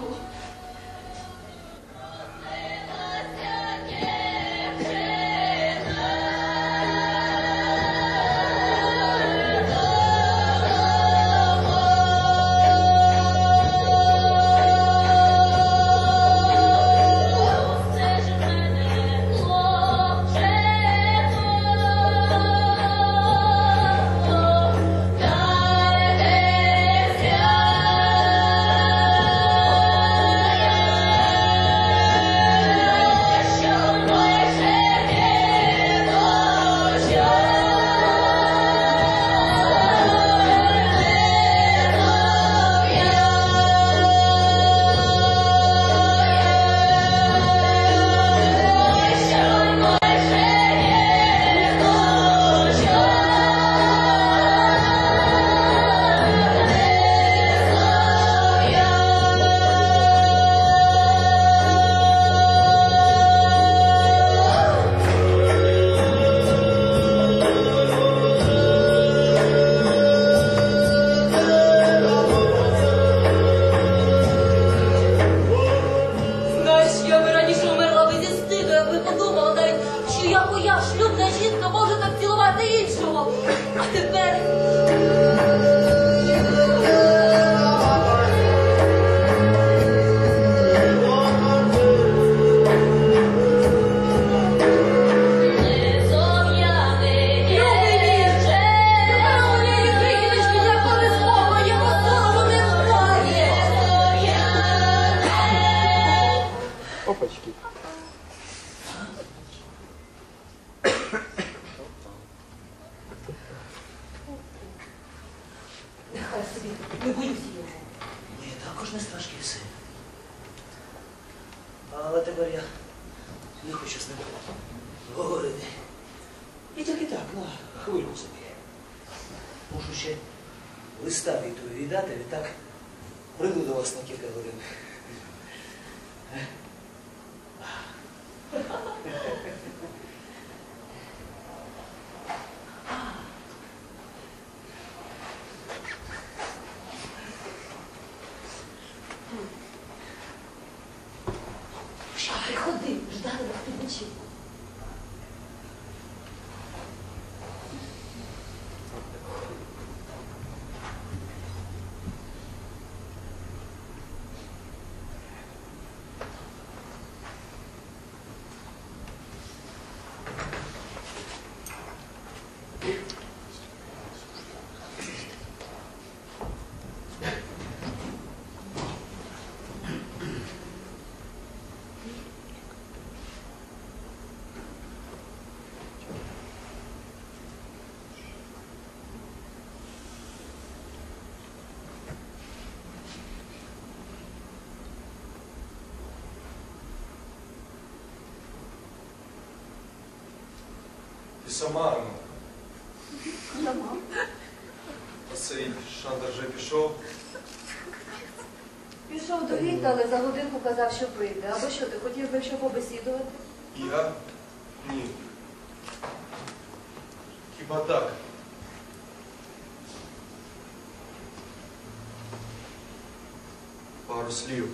No. Нехай собі, не боюсь його. Мені також не страшні все. Але тепер я не хочу з ним говорити. І тільки так, на хвильку собі. Можу ще листа Віктору віддати, відтак прийду до вас на кілька годин. 对不起。Ну, Сама. цей Шандер вже пішов. Пішов до Віта, але за годинку казав, що прийде. Або що, ти хотів би ще побесідувати? Я? Ні. Хіба так? Пару слів.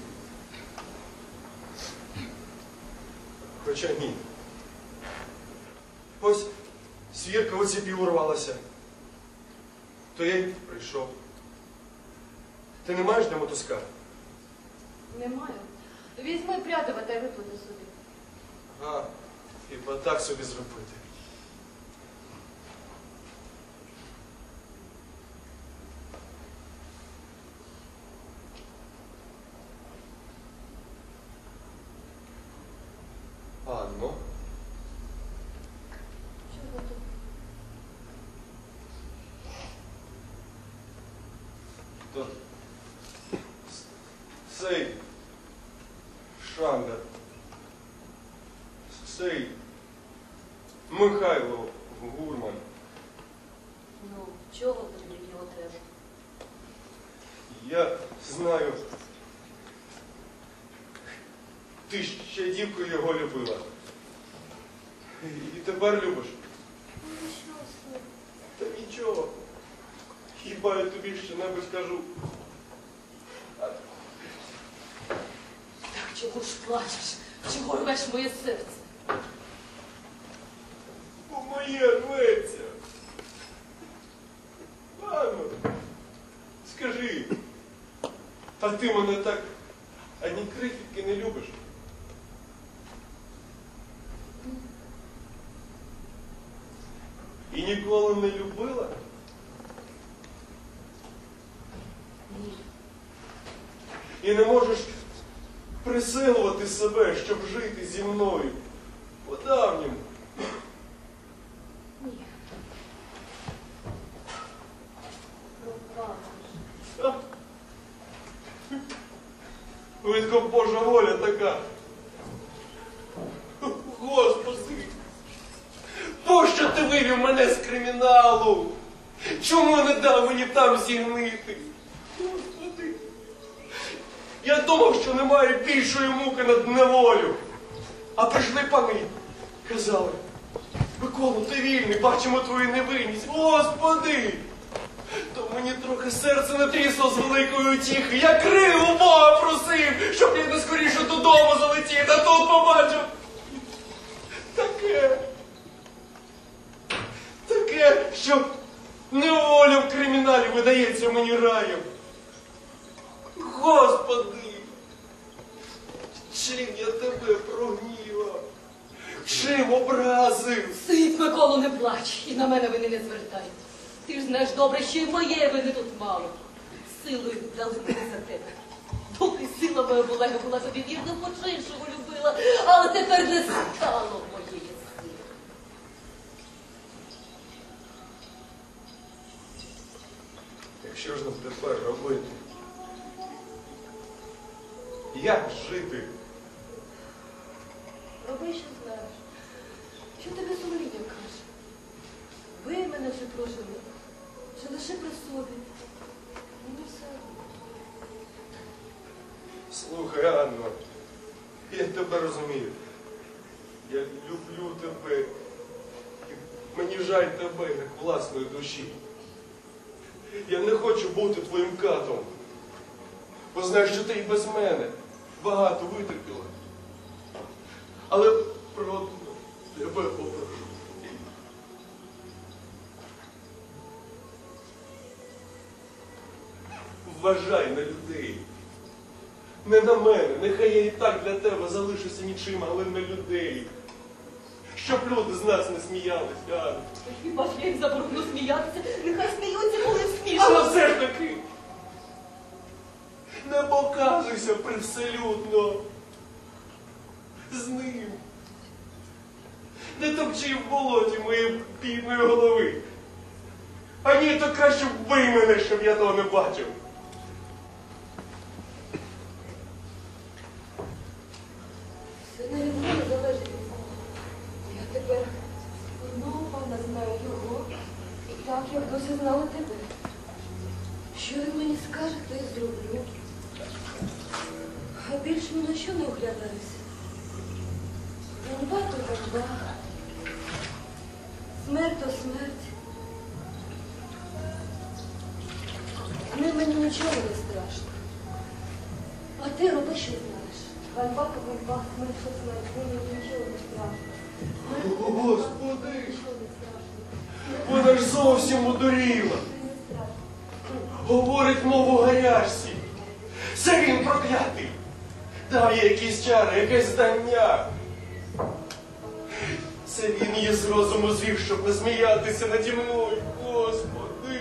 Хоча ні. Ось свірка у ціпі урвалася. То я й прийшов. Ти не маєш де мотузка? Не маю. Візьми прядова та й виплати собі. А, хіба так собі зробити. Анно, Чого тут? То цей Шандер, цей Михайло Гурман. Ну, чого тобі від нього треба? Я знаю. Ти ще дівкою його любила. І тепер любиш. Ну? Та нічого. Хіба я тобі що-небудь скажу? Так чого ж плачеш? Чого рвеш моє серце? Бо моє рветься. Ладно. Скажи. А ти мене так ані крихітки не любиш? І ніколи не любила? І не можеш присилувати себе, щоб жити зі мною. По-давньому. Ні. Пропала Видко Божа воля така. Господи! Пощо ти вивів мене з криміналу? Чому не дав мені там зігнити? Я думав, що немає більшої муки над неволю. А прийшли пани, казали, Микола, ти вільний, бачимо твою невинність. Господи! То мені трохи серце не трісло з великої утіхи. Я крив у Бога просив, щоб я не скоріше додому залетів, а тут побачив. Таке. Таке, що неволя в криміналі видається мені раєм. Господи! Чим я тебе прогнівав? Чим образив? Сидь, Миколу, не плач, і на мене вини не звертай. Ти ж знаєш добре, що і моєї вини тут мало. Силою віддали мене за тебе. Доки сила моя була, я була тобі вірна, хоч іншого любила, але тепер не стало моєї сили. Якщо ж нам тепер робити? Як жити? Роби, що знаєш. Що тобі сумління каже? Ви мене вже прожили. Вже лише при собі. Мені все. Слухай, Анно, я тебе розумію. Я люблю тебе. І мені жаль тебе, як власної душі. Я не хочу бути твоїм катом. Бо знаю, що ти і без мене багато витерпіла. Але про одне тебе попрошу. Вважай на людей. Не на мене, нехай я і так для тебе залишуся нічим, але на людей. Щоб люди з нас не сміялися, Анна. Хіба ж я їм заборону сміятися? Нехай сміються, коли Але все ж таки не показуйся привселюдно з ним. Не топчи в болоті моєї бідної голови. А ні, то краще вбий мене, щоб я того не бачив. Все не від мене залежить від Бога. Я тепер одного пана знаю його, так як досі знала тебе. Що він мені скаже, то й зроблю. А більше ні на що не оглядаюся. То ганьба. Смерть то смерть. Ним мені нічого не страшно. А ти роби, що знаєш. Ганьба то ганьба, смерть то смерть. Ним мені нічого не страшно. Смерть Господи! Вона ж зовсім одуріла. Говорить мову гарячці. Це він проклятий. Їй якісь чари, якесь здання. Він її з розуму звів, щоб посміятися наді мною. Господи.